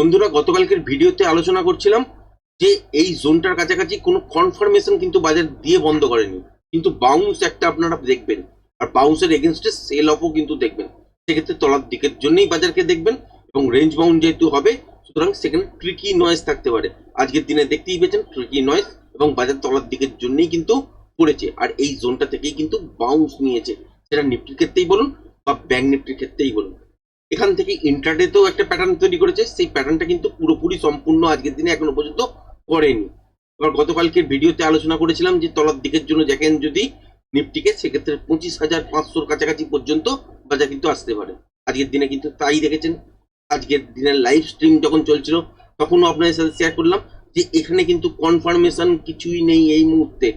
বন্ধুরা, গতকালকের ভিডিওতে আলোচনা করছিলাম যে এই জোনটার কাছাকাছি কোনো কনফার্মেশন কিন্তু বাজার দিয়ে বন্ধ করেনি। কিন্তু বাউন্স একটা আপনারা দেখবেন, আর বাউন্সের এগেনস্টে সেল অফও কিন্তু দেখবেন। সেক্ষেত্রে তলার দিকের জন্যই বাজারকে দেখবেন, এবং রেঞ্জ বাউন্ড যেহেতু হবে, সুতরাং সেখানে ট্রিকি নয়েজ থাকতে পারে। আজকের দিনে দেখতেই পেয়েছেন ট্রিকি নয়েজ এবং বাজার তলার দিকের জন্যই কিন্তু পড়েছে। আর এই জোনটা থেকেই কিন্তু বাউন্স নিয়েছে। সেটা নিফটির ক্ষেত্রেই বলুন, বা ব্যাংক নিফটির ক্ষেত্রেই বলুন। এখান থেকে ইন্টারডেতেও একটা প্যাটার্ন তৈরি করেছে, সেই প্যাটার্নটা কিন্তু পুরোপুরি সম্পূর্ণ আজকের দিনে এখনও পর্যন্ত করেনি। এবার গতকালকের ভিডিওতে আলোচনা করেছিলাম যে তলার দিকের জন্য দেখেন যদি নিফটিকে, সেক্ষেত্রে পঁচিশ হাজার পাঁচশোর কাছাকাছি পর্যন্ত বাজার কিন্তু আসতে পারে। আজকের দিনে কিন্তু তাই দেখেছেন। আজকের দিনের লাইভ স্ট্রিম যখন চলছিল, তখনও আপনাদের সাথে শেয়ার করলাম যে এখানে কিন্তু কনফার্মেশন কিছুই নেই এই মুহূর্তে।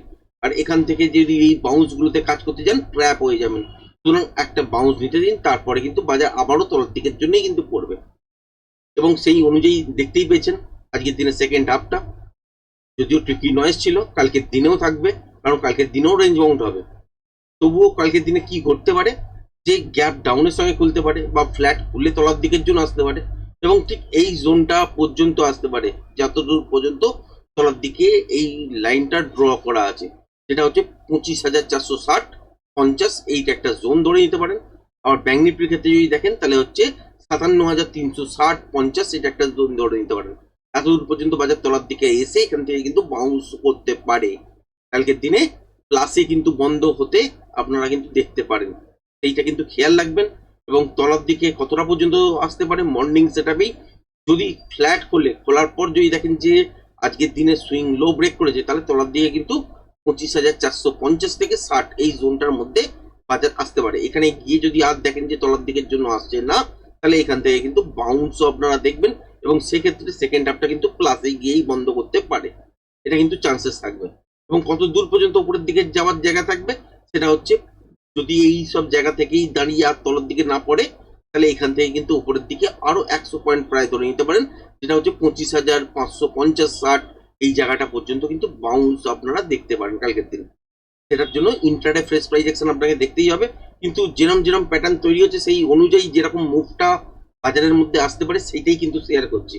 আর এখান থেকে যদি এই বাউন্সগুলোতে কাজ করতে যান ট্র্যাপ হয়ে যাবেন। সুতরাং একটা বাউন্স নিতে দিন, তারপরে কিন্তু বাজার আবারও তলার দিকের জন্যই কিন্তু পড়বে। এবং সেই অনুযায়ী দেখতেই পেয়েছেন, আজকের দিনের সেকেন্ড হাফটা যদিও ট্রিকি নয়েস ছিল, কালকের দিনেও থাকবে, কারণ কালকের দিনেও রেঞ্জ বাউন্ড হবে। তবুও কালকের দিনে কি ঘটতে পারে? যে গ্যাপ ডাউনের সঙ্গে খুলতে পারে, বা ফ্ল্যাট খুলে তলার দিকের জন্য আসতে পারে, এবং ঠিক এই জোনটা পর্যন্ত আসতে পারে, যতদূর পর্যন্ত তলার দিকে এই লাইনটা ড্র করা আছে। যেটা হচ্ছে পঁচিশ হাজার চারশো ষাট পঞ্চাশ, এইটা একটা জোন ধরে নিতে পারেন। আবার ব্যাঙ্ক নিফটির ক্ষেত্রে যদি দেখেন, তাহলে হচ্ছে সাতান্ন হাজার তিনশো ষাট, পঞ্চাশ এটা একটা জোন ধরে নিতে পারেন। এতদূর পর্যন্ত বাজার তলার দিকে এসে এখান থেকে কিন্তু বাউন্স করতে পারে। কালকের দিনে প্লাসে কিন্তু বন্ধ হতে আপনারা কিন্তু দেখতে পারেন। এইটা কিন্তু খেয়াল রাখবেন এবং তলার দিকে কতটা পর্যন্ত আসতে পারে মর্নিং সেটাপেই যদি ফ্ল্যাট খোলে, খোলার পর যদি দেখেন যে আজকের দিনে সুইং লো ব্রেক করেছে, তাহলে তলার দিকে কিন্তু পঁচিশ হাজার চারশো পঞ্চাশ থেকে ষাট এই জোনটার মধ্যে বাজার আসতে পারে। এখানে গিয়ে যদি আর দেখেন যে তলার দিকের জন্য আসছে না, তাহলে এখান থেকে কিন্তু বাউন্সও আপনারা দেখবেন এবং সেক্ষেত্রে সেকেন্ড হাফটা কিন্তু প্লাসে গিয়েই বন্ধ করতে পারে। এটা কিন্তু চান্সেস থাকবে। এবং কত দূর পর্যন্ত উপরের দিকে যাওয়ার জায়গা থাকবে, সেটা হচ্ছে যদি এই সব জায়গা থেকেই দাঁড়িয়ে আর তলার দিকে না পড়ে, তাহলে এখান থেকে কিন্তু উপরের দিকে আরও একশো পয়েন্ট প্রায় ধরে নিতে পারেন, যেটা হচ্ছে পঁচিশ হাজার পাঁচশো পঞ্চাশ, ষাট এই জায়গাটা পর্যন্ত কিন্তু বাউন্স আপনারা দেখতে পারেন কালকের দিন। সেটার জন্য ইন্টারডে ফ্রেশ প্রাইজ অ্যাকশন আপনাকে দেখতেই হবে। কিন্তু যেরম যেরম প্যাটার্ন তৈরি হচ্ছে, সেই অনুযায়ী যেরকম মুভটা বাজারের মধ্যে আসতে পারে, সেইটাই কিন্তু শেয়ার করছি।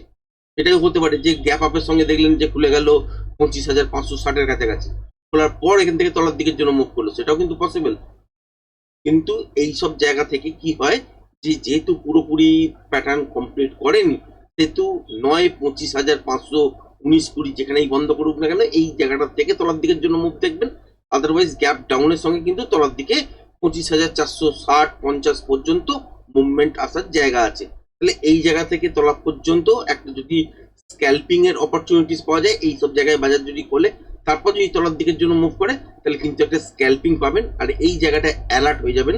এটাই হতে পারে যে গ্যাপ আপের সঙ্গে দেখলেন যে খুলে গেল পঁচিশ হাজার, পাঁচশো ষাটের কাছাকাছি। খোলার পর এখান থেকে তলার দিকের জন্য মুভ করল, সেটাও কিন্তু পসিবল কিন্তু এই সব জায়গা থেকে কি হয় যে, যেহেতু পুরোপুরি প্যাটার্ন কমপ্লিট করেনি, সেহেতু নয়, পঁচিশ হাজার, পাঁচশো উনিশ কুড়ি যেখানেই বন্ধ করুক না কেন, এই জায়গাটা থেকে তলার দিকের জন্য মুভ দেখবেন। আদারওয়াইজ গ্যাপ ডাউনের সঙ্গে কিন্তু তলার দিকে পঁচিশ হাজার চারশো ষাট পঞ্চাশ পর্যন্ত মুভমেন্ট আসার জায়গা আছে। তাহলে এই জায়গা থেকে তলা পর্যন্ত একটা যদি স্ক্যাল্পিং এর অপরচুনিটিস পাওয়া যায়, এই সব জায়গায় বাজার যদি খোলে, তারপর যদি তলার দিকের জন্য মুভ করে, তাহলে কিন্তু একটা স্ক্যাল্পিং পাবেন। আর এই জায়গাটা অ্যালার্ট হয়ে যাবেন,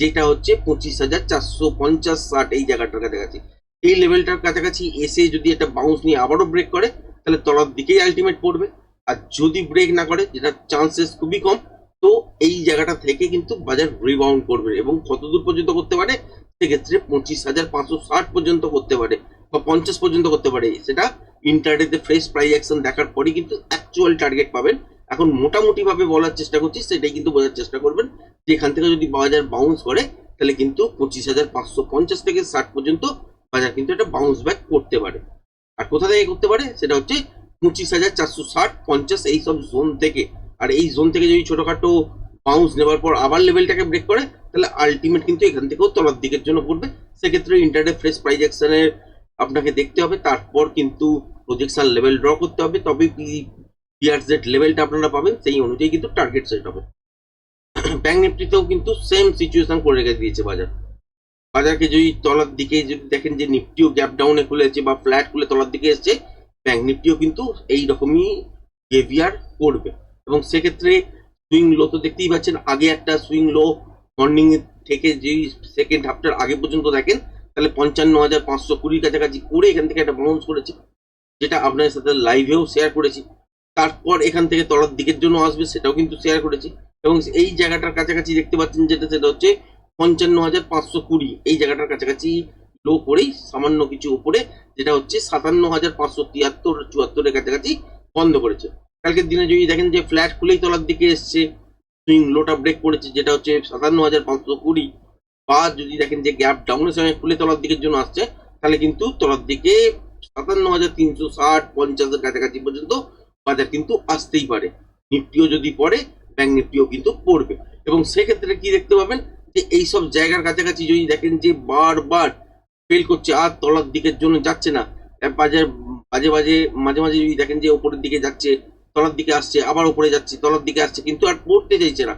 যেটা হচ্ছে পঁচিশ হাজার চারশো পঞ্চাশ ষাট এই জায়গাটার কাছাকাছি। এই লেভেলটার কাছাকাছি এসে যদি একটা বাউন্স নিয়ে আবারও ব্রেক করে তাহলে তলার দিকেই আলটিমেট পড়বে। আর যদি ব্রেক না করে, যেটা চান্সেস খুবই কম, তো এই জায়গাটা থেকে কিন্তু বাজার রিবাউন্ড করবে এবং কতদূর পর্যন্ত করতে পারে? সেক্ষেত্রে পঁচিশ হাজার পাঁচশো ষাট পর্যন্ত করতে পারে বা পঞ্চাশ পর্যন্ত করতে পারে। সেটা ইন্টারডেতে ফ্রেশ প্রাইস অ্যাকশন দেখার পরই কিন্তু অ্যাকচুয়াল টার্গেট পাবেন। এখন মোটামুটিভাবে বলার চেষ্টা করছি, সেটাই কিন্তু বোঝার চেষ্টা করবেন। যে এখান থেকে যদি বাজার বাউন্স করে, তাহলে কিন্তু পঁচিশ হাজার পাঁচশো পঞ্চাশ থেকে ষাট পর্যন্ত বাজার কিন্তু একটা বাউন্স ব্যাক করতে পারে। আর কোথা থেকে করতে পারে? সেটা হচ্ছে পঁচিশ হাজার চারশো ষাট পঞ্চাশ এই সব জোন থেকে। আর এই জোন থেকে যদি ছোটোখাটো বাউন্স নেওয়ার পর আবার লেভেলটাকে ব্রেক করে, তাহলে আলটিমেট কিন্তু এখান থেকেও তলার দিকের জন্য পড়বে। সেক্ষেত্রে ইন্টারডে ফ্রেশ প্রাইজ অ্যাকশনের আপনাকে দেখতে হবে। তারপর কিন্তু প্রজেকশন লেভেল ড্র করতে হবে। তবে পিআরজেড লেভেলটা আপনারা পাবেন, সেই অনুযায়ী কিন্তু টার্গেট সেট হবে। ব্যাঙ্ক নিফটিতেও কিন্তু সেম সিচুয়েশন করে রেখে দিয়েছে বাজার। বাজারকে যদি তলার দিকে যদি দেখেন যে নিফটিও গ্যাপ ডাউনে খুলেছে বা ফ্ল্যাট খুলে তলার দিকে এসছে ব্যাঙ্ক নিফটিও কিন্তু এই রকমই বিহেভিয়ার করবে। এবং সেক্ষেত্রে সুইং লো তো দেখতেই পাচ্ছেন, আগে একটা সুইং লো মর্নিং থেকে যেই সেকেন্ড হাফটার আগে পর্যন্ত দেখেন, তাহলে পঞ্চান্ন হাজার পাঁচশো কুড়ির কাছাকাছি করে এখান থেকে একটা বাউন্স করেছে, যেটা আপনাদের সাথে লাইভেও শেয়ার করেছি। তারপর এখান থেকে তলার দিকের জন্য আসবে, সেটাও কিন্তু শেয়ার করেছি। এবং এই জায়গাটার কাছাকাছি দেখতে পাচ্ছেন যেটা, সেটা হচ্ছে পঞ্চান্ন হাজার পাঁচশো কুড়ি। এই জায়গাটার কাছাকাছি লো করেই সামান্য কিছু উপরে, যেটা হচ্ছে সাতান্ন হাজার পাঁচশো তিয়াত্তর, চুয়াত্তরের কাছাকাছি বন্ধ করেছে। কালকের দিনে যদি দেখেন যে ফ্ল্যাট খুলেই তলার দিকে এসছে সুইং লোটা ব্রেক করেছে, যেটা হচ্ছে সাতান্ন হাজার পাঁচশো কুড়ি। বা যদি দেখেন যে গ্যাপ ডাউনের সময় খুলে তলার দিকের জন্য আসছে, তাহলে কিন্তু তলার দিকে সাতান্ন হাজার তিনশো ষাট, পঞ্চাশের কাছাকাছি পর্যন্ত বাজার কিন্তু আসতেই পারে। নিফটিও যদি পড়ে ব্যাংক নিফটিও কিন্তু পড়বে। এবং সেক্ষেত্রে কি দেখতে পাবেন? এই সব জায়গার কাছাকাছি যদি দেখেন যে বারবার ফেল করছে, আর তলার দিকের জন্য যাচ্ছে না বাজার বাজে বাজে, মাঝে মাঝে যদি দেখেন যে ওপরের দিকে যাচ্ছে, তলার দিকে আসছে, আবার উপরে যাচ্ছে, তলার দিকে আসছে, কিন্তু আর পড়তে চাইছে না।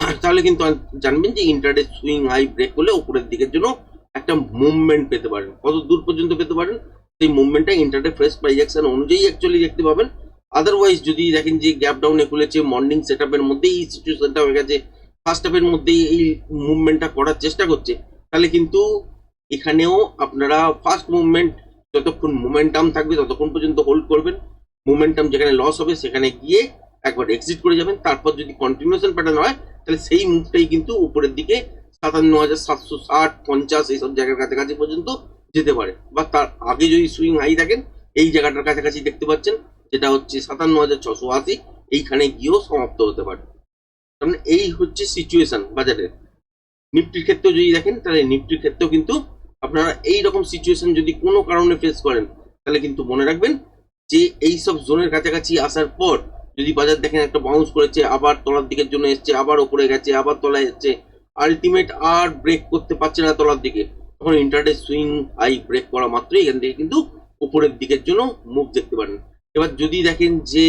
তাহলে কিন্তু জানবেন যে ইন্টারডে সুইং হাই ব্রেক করলে উপরের দিকের জন্য একটা মুভমেন্ট পেতে পারেন। কত দূর পর্যন্ত পেতে পারেন? সেই মুভমেন্টটা ইন্টারডে ফ্রেশ প্রাইজেকশন অনুযায়ী অ্যাকচুয়ালি দেখতে পাবেন। আদারওয়াইজ যদি দেখেন যে গ্যাপ ডাউনে খুলেছে মর্নিং সেট আপের মধ্যেই এই সিচুয়েশনটা হয়ে গেছে ফার্স্ট হাফের মধ্যেই এই মুভমেন্টটা করার চেষ্টা করছে। তাহলে কিন্তু এখানেও আপনারা ফার্স্ট মুভমেন্ট যতক্ষণ মোমেন্টাম থাকবে, ততক্ষণ পর্যন্ত হোল্ড করবেন। মোমেন্টাম যেখানে লস হবে, সেখানে গিয়ে একবার এক্সিট করে যাবেন। তারপর যদি কন্টিনিউশন প্যাটার্ন হয়, তাহলে সেই মুভটাই কিন্তু উপরের দিকে সাতান্ন হাজার সাতশো ষাট, পঞ্চাশ এইসব জায়গার কাছাকাছি পর্যন্ত যেতে পারে। বা তার আগে যদি সুইং হাই থাকেন, এই জায়গাটার কাছাকাছি দেখতে পাচ্ছেন, যেটা হচ্ছে সাতান্ন হাজার ছশো আশি, এইখানে গিয়েও সমাপ্ত হতে পারে। মানে এই হচ্ছে সিচুয়েশন বাজারের। নিফটির ক্ষেত্রেও যদি দেখেন, তাহলে নিফটির ক্ষেত্রেও কিন্তু আপনারা এই রকম সিচুয়েশন যদি কোনো কারণে ফেস করেন, তাহলে কিন্তু মনে রাখবেন যে এই সব জোনের কাছাকাছি আসার পর যদি বাজার দেখেন একটা বাউন্স করেছে, আবার তলার দিকের জন্য এসছে, আবার ওপরে গেছে, আবার তলায় এসছে আলটিমেট আর ব্রেক করতে পারছে না তলার দিকে। তখন ইন্টারডে সুইং হাই ব্রেক করা মাত্রই এখান থেকে কিন্তু উপরের দিকের জন্য মুভ দেখতে পারেন। এবার যদি দেখেন যে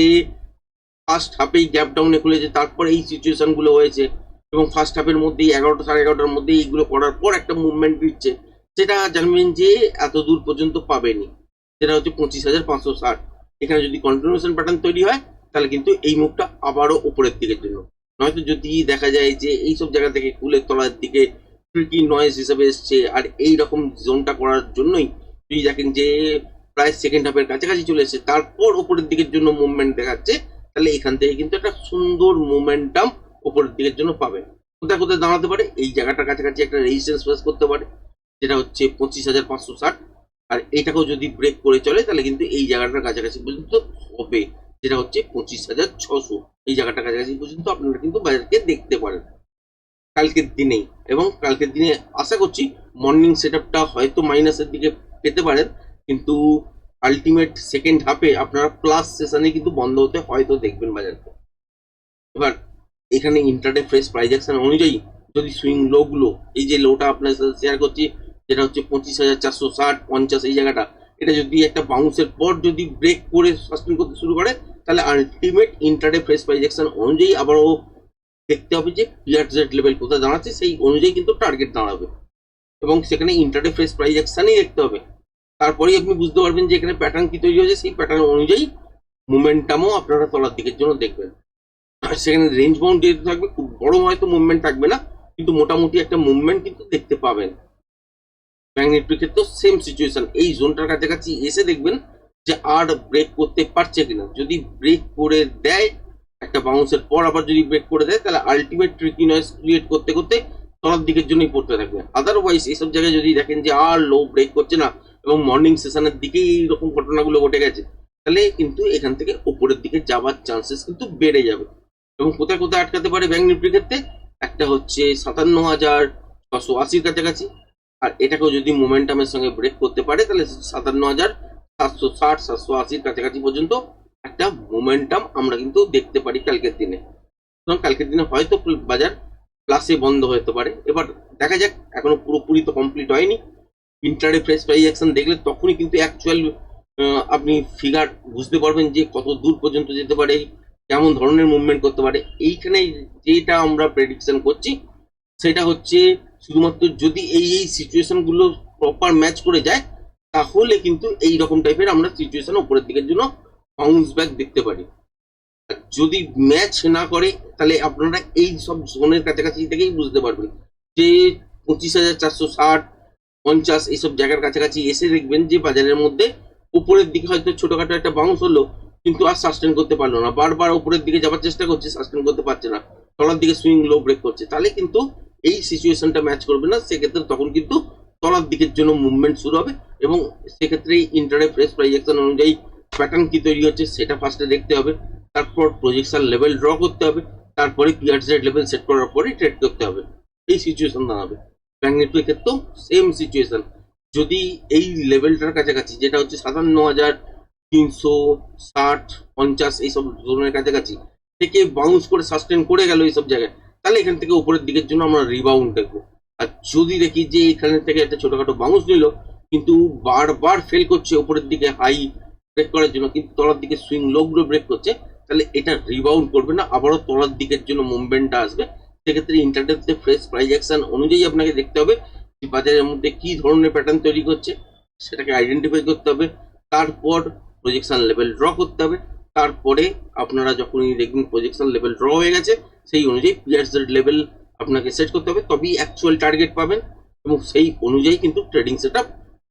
ফার্স্ট হাফেই গ্যাপ ডাউনে খুলেছে, তারপর এই সিচুয়েশনগুলো হয়েছে এবং ফার্স্ট হাফের মধ্যেই এগারোটা সাড়ে এগারোটার মধ্যে এইগুলো করার পর একটা মুভমেন্ট দিচ্ছে সেটা জানবেন যে এত দূর পর্যন্ত পাবেনি। সেটা হচ্ছে পঁচিশ হাজার পাঁচশো ষাট। এখানে যদি কন্টিনিউশন প্যাটার্ন তৈরি হয়, তাহলে কিন্তু এই মুভটা আবারও উপরের দিকের জন্য। নয়তো যদি দেখা যায় যে এই সব জায়গা থেকে কুলের তলার দিকে ট্রিকি নয়েজ হিসেবে এসছে, আর এই রকম জোনটা করার জন্যই যদি দেখেন যে প্রায় সেকেন্ড হাফের কাছাকাছি চলে এসেছে, তারপর উপরের দিকের জন্য মুভমেন্ট দেখাচ্ছে তাহলে এখান থেকে কিন্তু একটা সুন্দর মোমেন্টাম উপরের দিকের জন্য পাবে। কোথায় কোথায় দাঁড়াতে পারে? এই জায়গাটার কাছাকাছি একটা রেজিস্ট্যান্স ফেস করতে পারে, যেটা হচ্ছে পঁচিশ হাজার পাঁচশো ষাট। আর এটাকেও যদি ব্রেক করে চলে, তাহলে কিন্তু এই জায়গাটার কাছাকাছি পর্যন্ত হবে, যেটা হচ্ছে পঁচিশ হাজার ছশো। এই জায়গাটার কাছাকাছি পর্যন্ত আপনারা কিন্তু বাজারকে দেখতে পারেন। কালকের দিনেই এবং কালকের দিনে আশা করছি মর্নিং সেট আপটা হয়তো মাইনাসের দিকে পেতে পারেন, কিন্তু আলটিমেট সেকেন্ড হাফে আপনারা প্লাস সেশনে কিন্তু বন্ধ হতে হয়তো দেখবেন বাজারকে এবার, এখানে ইন্টারডে ফ্রেশ প্রাইজেকশন অনুযায়ী যদি সুইং লোগুলো এই যে লোটা আপনার সাথে শেয়ার করছি, যেটা হচ্ছে পঁচিশ হাজার চারশো ষাট, পঞ্চাশ, এই জায়গাটা, এটা যদি একটা বাউন্সের পর যদি ব্রেক করে সাস্টেন করতে শুরু করে, তাহলে আলটিমেট ইন্টারডে ফ্রেশ প্রাইজেকশন অনুযায়ী আবারও দেখতে হবে যে পিয়ার লেভেল কোথায় দাঁড়াচ্ছে, সেই অনুযায়ী কিন্তু টার্গেট দাঁড়াবে। এবং সেখানে ইন্টারডে ফ্রেশ প্রাইজেকশনই দেখতে হবে। তারপরেই আপনি বুঝতে পারবেন যে এখানে প্যাটার্ন কি তৈরি হয়েছে, সেই প্যাটার্ন অনুযায়ী মুভমেন্টামও আপনারা তলার দিকের জন্য দেখবেন। আর সেখানে রেঞ্জ বাউন্ড যেহেতু থাকবে, খুব বড় হয়তো মুভমেন্ট থাকবে না, কিন্তু মোটামুটি একটা মুভমেন্ট কিন্তু দেখতে পাবেন। ব্যাংক নিফটির ক্ষেত্রেও সেম সিচুয়েশন এই জোনটার কাছাকাছি এসে দেখবেন যে আর ব্রেক করতে পারছে কিনা। যদি ব্রেক করে দেয়, একটা বাউন্সের পর আবার যদি ব্রেক করে দেয়, তাহলে আলটিমেট ট্রিকি নয়েস ক্রিয়েট করতে করতে তলার দিকের জন্যই পড়তে থাকবে। আদারওয়াইজ এইসব জায়গায় যদি দেখেন যে আর লো ব্রেক করছে না এবং মর্নিং সেশনের দিকেই এইরকম ঘটনাগুলো ঘটে গেছে, তাহলে কিন্তু এখান থেকে ওপরের দিকে যাওয়ার চান্সেস কিন্তু বেড়ে যাবে। এবং কোথায় কোথায় আটকাতে পারে ব্যাংক নিফটির ক্ষেত্রে? একটা হচ্ছে সাতান্ন হাজার ছশো আশির কাছাকাছি। আর এটাকেও যদি মোমেন্টামের সঙ্গে ব্রেক করতে পারে, তাহলে সাতান্ন হাজার সাতশো ষাট, সাতশো আশির কাছাকাছি পর্যন্ত একটা মোমেন্টাম আমরা কিন্তু দেখতে পারি কালকের দিনে। সুতরাং কালকের দিনে হয়তো বাজার প্লাসে বন্ধ হতে পারে। এবার দেখা যাক, এখনও পুরোপুরি তো কমপ্লিট হয়নি। ইন্টারডে ফ্রেশ প্রাইজেকশন দেখলে তখনই কিন্তু অ্যাকচুয়াল আপনি ফিগার বুঝতে পারবেন যে কত দূর পর্যন্ত যেতে পারে, কেমন ধরনের মুভমেন্ট করতে পারে। এইখানে যেটা আমরা প্রেডিকশন করছি, সেটা হচ্ছে শুধুমাত্র যদি এই এই সিচুয়েশনগুলো প্রপার ম্যাচ করে যায়, তাহলে কিন্তু এই রকম টাইপের আমরা সিচুয়েশন উপরের দিকের জন্য বাউন্স ব্যাক দেখতে পারি। যদি ম্যাচ না করে, তাহলে আপনারা এই সব জোনের কাছাকাছি থেকেই বুঝতে পারবেন যে পঁচিশ হাজার চারশো ষাট পঞ্চাশ এইসব জায়গার কাছাকাছি এসে দেখবেন যে বাজারের মধ্যে উপরের দিকে হয়তো ছোটখাটো একটা বাউন্স হলো, কিন্তু আর সাস্টেন করতে পারল না। বারবার উপরের দিকে যাওয়ার চেষ্টা করছে সাস্টেন করতে পারছে না। তলার দিকে সুইং লো ব্রেক করছে। তাহলে কিন্তু এই সিচুয়েশনটা ম্যাচ করবে না। সেক্ষেত্রে তখন কিন্তু তলার দিকের জন্য মুভমেন্ট শুরু হবে এবং সেক্ষেত্রে ইন্টারে ফ্রেশ প্রাইজেকশন অনুযায়ী প্যাটার্ন কি তৈরি হচ্ছে, সেটা ফার্স্টে দেখতে হবে। তারপর প্রজেকশন লেভেল ড্র করতে হবে। তারপরে জেড লেভেল সেট করার পরে ট্রেড করতে হবে। এই সিচুয়েশন দাঁড়াবে। নিফটির ক্ষেত্রেও সেম সিচুয়েশন যদি এই লেভেলটার কাছাকাছি, যেটা হচ্ছে সাতান্ন হাজার তিনশো ষাট, পঞ্চাশ, এইসব জোনের কাছাকাছি, থেকে বাউন্স করে সাস্টেন করে গেল এইসব জায়গায়, তাহলে এখান থেকে উপরের দিকের জন্য আমরা রিবাউন্ড দেখব। আর যদি দেখি যে এখানে থেকে একটা ছোটখাটো বাউন্স নিল, কিন্তু বারবার ফেল করছে উপরের দিকে হাই ব্রেক করার জন্য, কিন্তু তলার দিকে সুইং লোগুলো ব্রেক করছে, তাহলে এটা রিবাউন্ড করবে না, আবারও তলার দিকের জন্য মুভমেন্টটা আসবে। সেক্ষেত্রে ইন্টারনেটে ফ্রেশ প্রাইস অনুযায়ী আপনাকে দেখতে হবে যে বাজারের মধ্যে কি ধরনের প্যাটার্ন তৈরি করছে, সেটাকে আইডেন্টিফাই করতে হবে, তারপর প্রজেকশন লেভেল ড্র করতে হবে, তারপরে আপনারা যখনই দেখবেন প্রজেকশন লেভেল ড্র হয়ে গেছে, সেই অনুযায়ী পিয়ার্সের লেভেল আপনাকে সেট করতে হবে, তবেই অ্যাকচুয়াল টার্গেট পাবেন এবং সেই অনুযায়ী কিন্তু ট্রেডিং সেট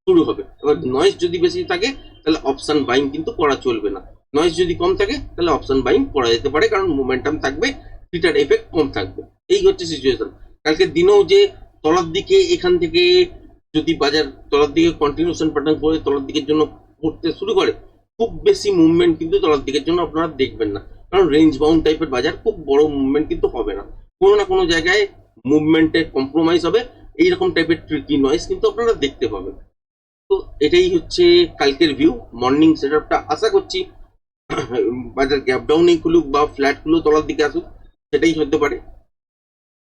শুরু হবে। এবার নয়েজ যদি বেশি থাকে, তাহলে অপশান বাইং কিন্তু করা চলবে না। নয়েজ যদি কম থাকে, তাহলে অপশান বাইং করা যেতে পারে, কারণ মোমেন্টাম থাকবে থিটার এফেক্ট কম থাকবে। এই হচ্ছে সিচুয়েশন কালকে দিনেও যে তলার দিকে এখান থেকে যদি বাজার তলার দিকে কন্টিনিউশন প্যাটার্ন করে তলার দিকের জন্য পড়তে শুরু করে, খুব বেশি মুভমেন্ট কিন্তু তলার দিকের জন্য আপনারা দেখবেন না। কারণ রেঞ্জ বাউন্ড টাইপের বাজার খুব বড় মুভমেন্ট কিন্তু হবে না। কোনো না কোনো জায়গায় মুভমেন্টের কম্প্রোমাইজ হবে। এইরকম টাইপের ট্রিকি নয়েজ কিন্তু আপনারা দেখতে পাবেন। তো এটাই হচ্ছে কালকের ভিউ মর্নিং সেট আপটা আশা করছি, বাজার গ্যাপ ডাউনেই খুলুক বা ফ্ল্যাট খুলুক, তলার দিকে আসুক। সেটাই হতে পারে।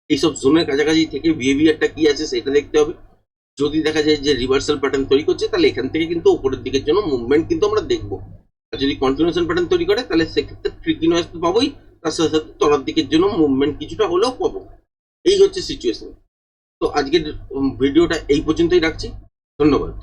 এইসব জোনের কাছাকাছি থেকে বিহেভিয়ারটা কি আছে সেটা দেখতে হবে। যদি দেখা যায় যে রিভার্সাল প্যাটার্ন তৈরি করছে, তাহলে এখান থেকে কিন্তু উপরের দিকের জন্য মুভমেন্ট কিন্তু আমরা দেখব। আর যদি কন্টিনিউশন প্যাটার্ন তৈরি করে, তাহলে সেক্ষেত্রে ট্রিকি নয়েজ তো পাবোই, তার সাথে সাথে তলার দিকের জন্য মুভমেন্ট কিছুটা হলেও পাবো। এই হচ্ছে সিচুয়েশন তো আজকের ভিডিওটা এই পর্যন্তই রাখছি। ধন্যবাদ।